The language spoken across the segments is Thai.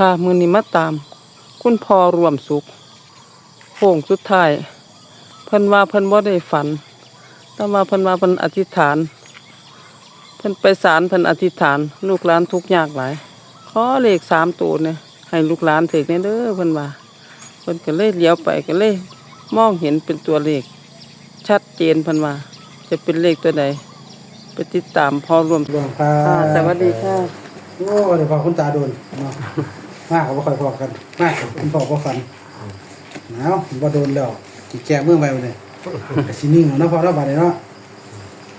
ค่ะมือนี้มาตาม คุณพ่อรวมสุขโค้งสุดท้ายเพิ่นว่าเพิ่นบ่ได้ฝันแต่ว่าเพิ่นว่าเพิ่นอธิษฐาน เพิ่นไปศาลเพิ่นอธิษฐาน ลูกหลานทุกข์ยากหลาย ขอเลขสามตัวเนี่ยให้ลูกหลานถึกแน่เด้อเพิ่นว่าเพิ่นก็เลยเลี้ยวไปก็เลยมองเห็นเป็นตัวเลข ชัดเจนเพิ่นว่า จะเป็นเลขตัวใดไปติดตามพ่อรวมหลวงพ่อค่ะสวัสดีค่ะ โอ้เดี๋ยวพอคุณตาโดนเนาะ มากกว่าค่อยพอกัน มากกว่าคุณพ่อพ่อฟันหนาวบ่โดนแล้วกี่แก่เมื่อไปเนี่ยแต่สินิ่งเอาเนาะพอเราบาดนี้เนาะ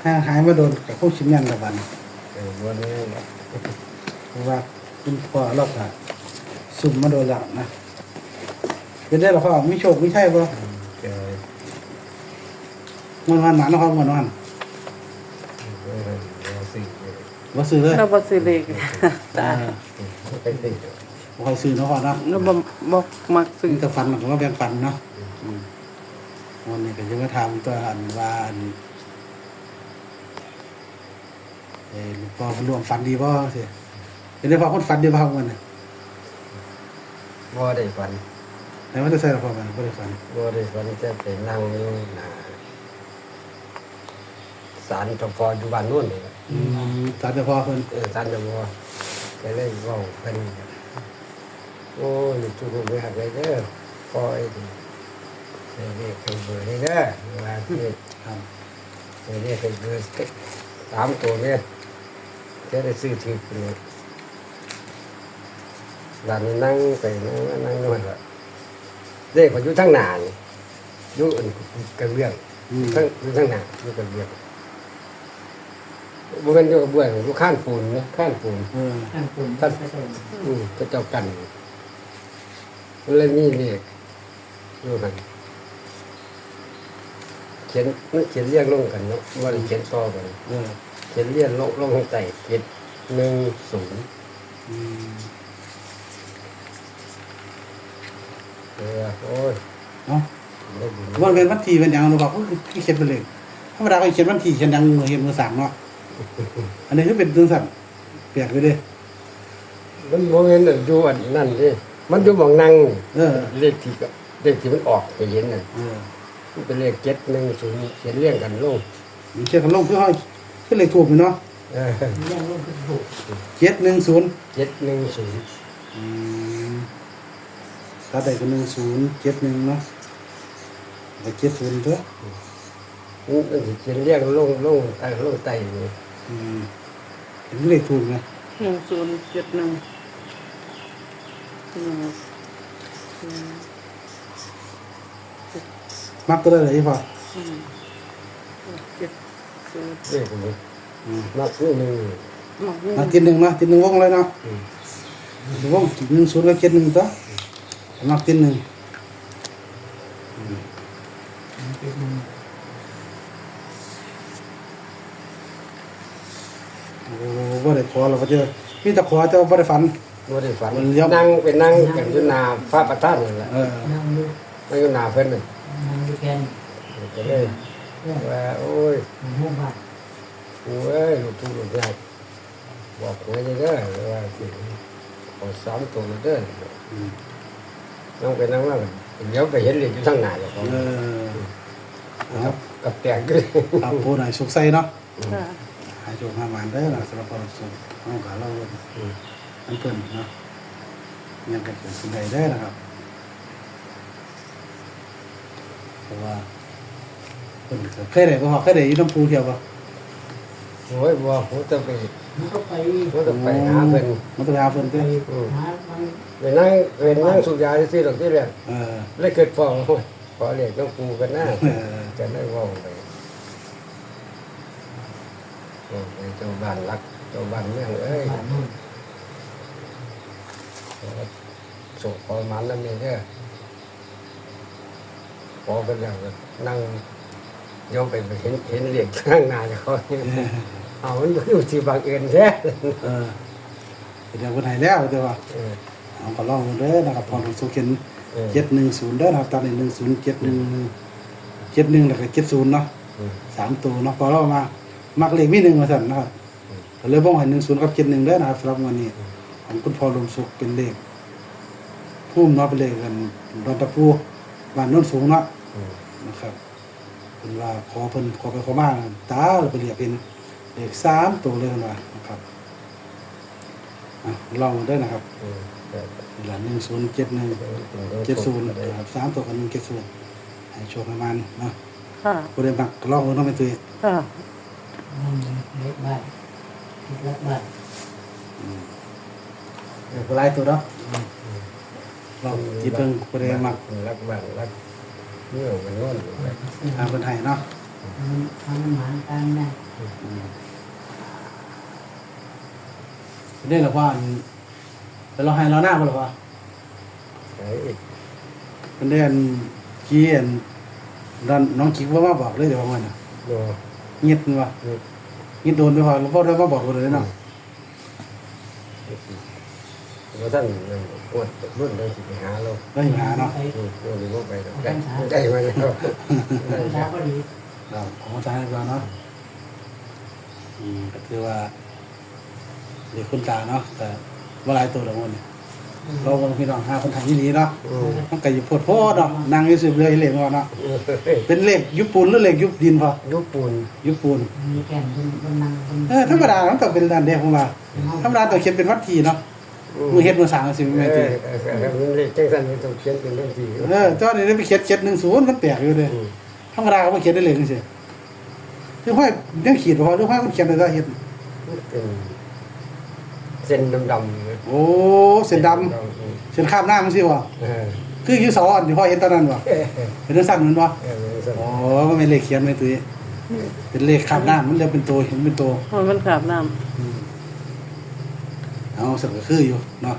ถ้าหายมาโดนกับพวกชิมยันละบัดนี้เออวันนี้เพราะว่าคุณพ่อเราก็สุ่มมาโดนแล้วนะเป็นได้หรอพ่อไม่โชคไม่ใช่ป่ะเจอมันวันหมาเนาะครับมันวันเออเราสิว่าซื้อเลยเราบ่ซื้อเลขตาเป็นติ บ่ค่อยซื้อเนาะพ่อเนาะเราบ่บ่มักซื้อซึ่งจะฟันมันก็ว่าแบ่งปันเนาะอืมวันนี้ก็จะมาทำตัวอันว่าอันเออหลวงพ่อมันรวมฟันดีป่ะสิเป็นได้พ่อคนฟันดีป่ะมันน่ะบ่ได้ฝันไหนว่าจะใส่หลวงพ่อมันไม่ได้ฟันบ่ได้ฝันจะไปนั่งอยู่หน้าศาลเจ้าพ่ออยู่บ้านนู่นนี่อืมตาเจ้าพ่อคนเออศาลเจ้าพ่อก็เลยเว้าเพิ่น โอ้ยทุกคนไปหักเลยเด้อคอยดิเรียกเป็นเบอร์ให้เด้อเวลาที่ครับเรียกเป็นเบอร์สามตัวเนี่ยจะได้ซื้อถือเลยหลานนั่งไปนั่งนั่งนู่นละเด็กเขาอยู่ทั้งหนานอยู่อื่นกันเบื้องทั้งอยู่ทั้งหนานอยู่กันเบื้องบุกันอยู่กับเบื้องอยู่ข้านปูนนะข้านปูนเออท่านคุณท่านพระสงฆ์อืมก็เจ้ากัน มันเลยมีเลขอยู่กันเขียนมันเขียนเรียงลงกันเนาะว่าได้เขียนต่อกันเออเขียนเรียนลงลงข้างใต้เจ็ดหนึ่งศูนย์อืมเออโอ้ยเนาะได้บุญว่าเป็นวันที่เป็นอย่างหลวงพ่อก็คือเขียนเป็นเลขธรรมดาก็เขียนวันที่เขียนอยังมือเห็นมือสั่งเนาะอันนี้ก็เป็นเรื่องสั่นแปลกไปเด้มันโมเห็นน่ะอยู่อันนั่นดิ มันอยู่หมองนั่งนี่เออเลขที่ก็เลขที่มันออกไปเห็นน่ะเออมันเป็นเลขเจ็ดหนึ่งศูนย์เขียนเรียงกันลงมีเชื่อกันลงเพื่อให้ขึ้นเลขถูกอยู่เนาะเออเรื่องลูกคือถูกเจ็ดหนึ่งศูนย์เจ็ดหนึ่งศูนย์อืมถ้าได้ก็หนึ่งศูนย์เจ็ดหนึ่งเนาะไปเจ็ดศูนย์เถอะมันสิเขียนเรียงลงลงใต้ลงใต้นี่อืมเห็นเลขถูกไงหนึ่งศูนย์เจ็ดหนึ่งหนึ่ง มักก็ได้เลยพออืมเจ็ดศูนย์เลขนี้อืมนับนี่หนึ่งหมอกนี่มาทีหนึ่งเนาะทีหนึ่งวงเลยเนาะอืมวงหนึ่งศูนย์กับเจ็ดหนึ่งตัวมักทีหนึ่งเป็นหนึ่งโอ้บ่ได้ขอเราก็เจอมีแต่ขอเจ้าบ่ได้ฝัน บ่ได้ฝันมันเลี้ยวนั่งไปนั่งกันอยู่หน้าพระประธานนี่แหละเออนั่งอยู่นั่งอยู่หน้าเพิ่นน่ะนั่งอยู่แกนก็เลยเพื่อนว่าโอ้ยหมู่บ้านกูเอ้ยลูกทุ่งลูกยากบอกไว้เลยเด้อว่าสิขอสามตัวเลยเด้ออืมนั่งไปนั่งมาเดี๋ยวไปเห็นเหล็กอยู่ทางหน้าเจ้าของเออครับกับแตกด้วยครับผู้ไหนสุขใส่เนาะค่ะหายโจมหาหมานได้อล่ะสำหรับเราสุขเอาขาเรา อันเพิ่นเนาะยังกันเป็นสิ่งใดได้อนะครับเพราะว่าเพิ่นก็เคยได้บ่ฮอเคยได้อยู่น้ำปูเที่ยวบ่โอ้ยบ่ผมจะไปมันก็ไปผมจะไปหาเพิ่นมันต้องไปหาเพิ่นไปเด้อหามันไปนั่งไปนั่งสูบยาที่ดอกที่แรกเออเลยเกิดฟองโอ้ยขอเรียกต้องปูกันหน้าเออจะได้เว่าไปโอ้ยเจ้าบ้านรักเจ้าบ้านเมืองเอ้ย บ้านนู่น ส่งขอมันนั่นนี่เด้อขอกันแล้วก็นั่งย่อมไปเห็นเห็นเหล็กข้างหน้าเขาเนี่ยเอามันอยู่ที่บางเอิญแท้เออเป็นอย่างคนไหนแล้วแต่ว่าเออเอาก็ลองดูเด้อนะครับพอถูกสุขเขียนเออเจ็ดหนึ่งศูนย์เด้อนะครับตอนนี้หนึ่งศูนย์เจ็ดหนึ่งเจ็ดหนึ่งแล้วก็เจ็ดศูนย์เนาะอืมสามตัวเนาะพอเรามามักเลขมีหนึ่งมาสั่นนะครับก็เลยบ้องให้หนึ่งศูนย์กับเจ็ดหนึ่งเด้อนะครับสำหรับวันนี้ ของคุณพ่อลมสุขเป็นเลขพุ่มเนาะเป็นเลขกันดอนตะปูบ้านโน้นสูงเนาะอืมนะครับเพิ่นว่าขอเพิ่นขอไปขอมาตาเลยไปเรียกเป็นเลขสามตัวเลยกันว่านะครับอะลองเด้อนะครับอืมแต่เวลาหนึ่งศูนย์เจ็ดหนึ่งถึงต้องเจ็ดศูนย์ได้ครับสามตัวกับหนึ่งเจ็ดศูนย์ให้โชคประมาณเนาะค่ะผู้ใดมักก็ลองเบิ่งเนาะแม่ตุ้ยค่ะนั่นเล็กบ้านเล็กบ้าน เออผู้หลายตัวเนาะลองจิตเบิ่งผู้ใดมักรักบ้านรักเมื่อมันโน่นอยู่ไปทางเพิ่นให้เนาะมันทำมันหมานตามได้เด้อละว่าอันไปเราให้เราหน้าบ่ล่ะว่าไอ้อีกเพิ่นได้อันกี้อันดันน้องกิ๊กว่ามาบอกเลยเดี๋ยวว่ามันน่ะโน่เงียบมันว่านี่เงียบโดนไปพอหลวงพ่อได้มาบอกเลยเนาะ เราท่านนั่นปวดรุ่นเราสิไปหาเราได้หาเนาะไปอืมเราหรือว่าไปเราได้ได้มาแล้วภาษาก็ดีครับของอาจารย์ดีกว่าเนาะอืมก็คือว่าเด็กคนตาเนาะแต่ว่าหลายตัวละมันนี่เราก็พี่น้องหาคนทำยี่หลีเนาะอืมมันก็อยู่โพดโพดเนาะนั่งอยู่สืบเรือเหล็กว่าเนาะเฮ้ยเป็นเหล็กยุบปูนหรือเหล็กยุบดินพอยุบปูนยุบปูนมีแก่นเป็นคนนั่งคนเออธรรมดามันต้องเป็นด้านเดียวของเราธรรมดาต้องเขียนเป็นวัดทีเนาะ มือเฮ็ดมือสร้างสิเอแม่อตีเออเออมันเลยจังสันมันต้องเขียนเป็นเรื่องที่เออเจ้านี่ได้ไปเขียนเจ็ดหนึ่งศูนย์มันแปลกอยู่เลยอืมธรรมดาก็บ่เขียนได้เลยจังซี่คือห้อยยังขีดบ่พอหรือห้อยมันเขียนได้ก็เฮ็ด มันเป็นเส้นดำๆนะโอ้เส้นดำอืมเส้นข้ามหน้ามันสิวะเออคืออยู่เสาอ่อนที่พ่อเห็นตอนนั้นวะเออเออเป็นเรื่องสั้นเหมือนวะเออมันสั่นอ๋อมันเป็นเลขเขียนไม่ตุ้ยเป็นเลขข้ามหน้ามันเรียกเป็นตัวเห็นเป็นตัว เพราะมันขาบน้ เอาสักก็คืออยู่เนาะ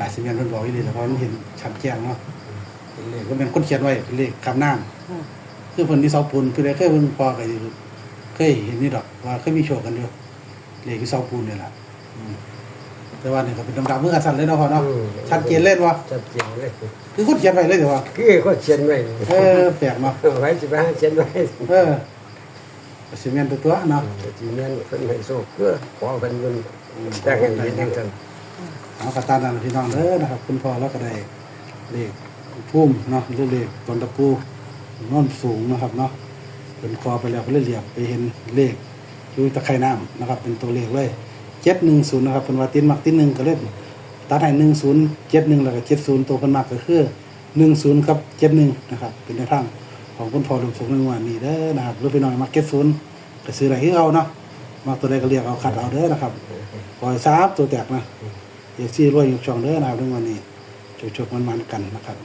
กาสิเมียนเพิ่นบอกอีหลีแต่พอมันเห็นชัดแจ้งเนาะเป็นเลขก็เป็นคนเขียนไว้เป็นเลขข้ามหน้าำค่ะคือเพิ่นที่เสาปูนเพิ่นได้เคยเพิ่นพอกันอยู่เคยเห็นนี่ดอกว่าเคยมีโชคกันอยู่เลขที่เสาปูนนี่ล่ะอืมแต่ว่านี่ก็เป็นดำๆเหมือนกันสั่นเลยเนาะพ่อเนาะชัดเจนเล่นวะชัดเจนเลยคือคนเขียนไว้เลยเดี๋ยวว่าคือก็เขียนไว้เออแปลกเนาะไว้สิไปหาเขียนไว้เออก็สิเมียนตัวตัวเนาะจีแม่นเพิ่นให้โชคเพื่อขอเพิ่นเงิน แต่งให้เห็นจังซั่นเอากระตามนั้นพี่น้องเด้อนะครับ คุณพ่อแล้วก็ได้เลขพุ่มเนาะหรือเลขตนตะปูโนอนสูงนะครับเนาะเป็นคอไปแล้วก็เลยเหลียบไปเห็นเลขอยู่ตะไคร่น้ำนะครับ เป็นตัวเลขเลยเจ็ดหนึ่งศูนย์นะครับเป็นว่าตินมักตินหนึ่งก็เล่นตัดให้หนึ่งศูนย์เจ็ดหนึ่งแล้วก็เจ็ดศูนย์ตัวเพิ่นมักก็คือหนึ่งศูนย์กับเจ็ดหนึ่งนะครับ เป็นในทางของคุณพ่อหลวงสูงในวันนี้เด้อนะครับหรือพี่น้องมักเจ็ดศูนย์ก็ซื้ออะไรให้เอาเนาะ มักตัวใดก็เรียกเอาขัดเอาเด้อนะครับปล่อยซับตัวแตกนะเอกซี่รวยอยู่ช่องเด้อนะครับในวันนี้จกๆมันๆกันนะครับ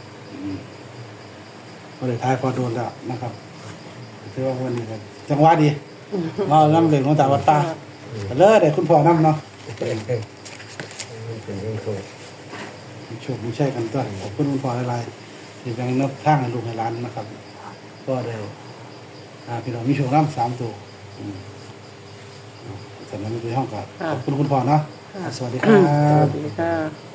ก็เลยท้ายพอโดนแล้วนะครับถือว่าวันนี้ก็จังหวะดีมาล่ำเหลืองของตาวัดตาก็เลยคุณพ่อนํเนาะมันเป็นเรื่องโชคไม่ใช่กันตัวขอบคุณคุณพ่อหลายๆที่แบ่งนับทางให้ลูกให้หลานนะครับ ก็ได้อ่าพี่น้องมีโชคน้ำสามตัว สำหรับในห้องกับขอบคุณคุณพ่อเนาะ สวัสดีครัสวับ สดีค่ะ